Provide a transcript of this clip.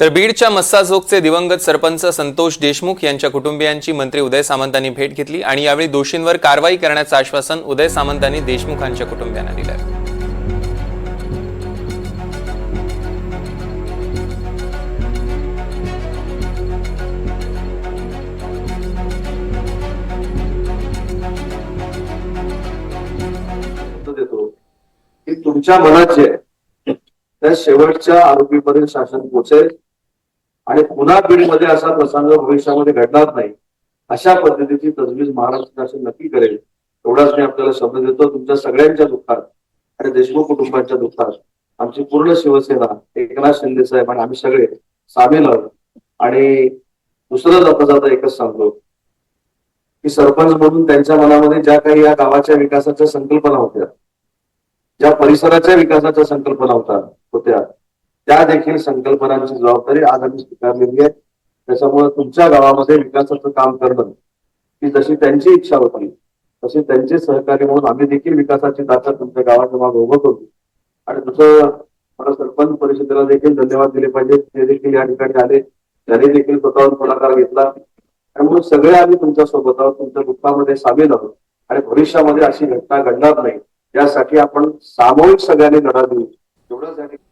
तर बीडच्या मस्साजोगचे दिवंगत सरपंच संतोष देशमुख यांच्या कुटुंबियांची मंत्री उदय सामंतांनी भेट घेतली आणि यावेळी दोषींवर कारवाई करण्याचं आश्वासन उदय सामंतांनी देशमुखांच्या कुटुंबियांना दिलं. तुमच्या मनात जे आहे त्या शेवटच्या आरोपीपर्यंत शासन पोचेल आणि पुन्हा बीडमध्ये असा प्रसंग भविष्यामध्ये घडणार नाही अशा पद्धतीची तजवीज महाराष्ट्र शासन नक्की करेल. एवढाच मी आपल्याला शब्द देतो. तुमच्या सगळ्यांच्या दुःखात आणि देशमुख कुटुंबांच्या दुःखात आमची पूर्ण शिवसेना एकनाथ शिंदे साहेब आणि आम्ही सगळे सामील आहोत. आणि दुसरं जाता जाता एकच सांगतो की सरपंच म्हणून त्यांच्या मनामध्ये ज्या काही या गावाच्या विकासाच्या संकल्पना होत्या ज्या परिसराच्या विकासाच्या संकल्पना होत्या होत्या त्या देखील संकल्पनांची जबाबदारी आज आम्ही स्वीकारलेली आहे. त्याच्यामुळे तुमच्या गावामध्ये विकासाचं काम करणं ही जशी त्यांची इच्छा होती तशी त्यांचे सहकार्य म्हणून आम्ही देखील विकासाची ताकद तुमच्या गावाच्या मागे उभं करू. आणि दुसरं मला सरपंच परिषदेला देखील धन्यवाद दिले पाहिजे ते देखील या ठिकाणी आले. त्यांनी देखील स्वतःहून पुढाकार घेतला. आणि म्हणून सगळे आम्ही तुमच्यासोबत आहोत तुमच्या दुःखामध्ये सामील आहोत. आणि भविष्यामध्ये अशी घटना घडणार नाही यासाठी आपण सामूहिक सगळ्यांनी लढा देऊ. एवढंच या ठिकाणी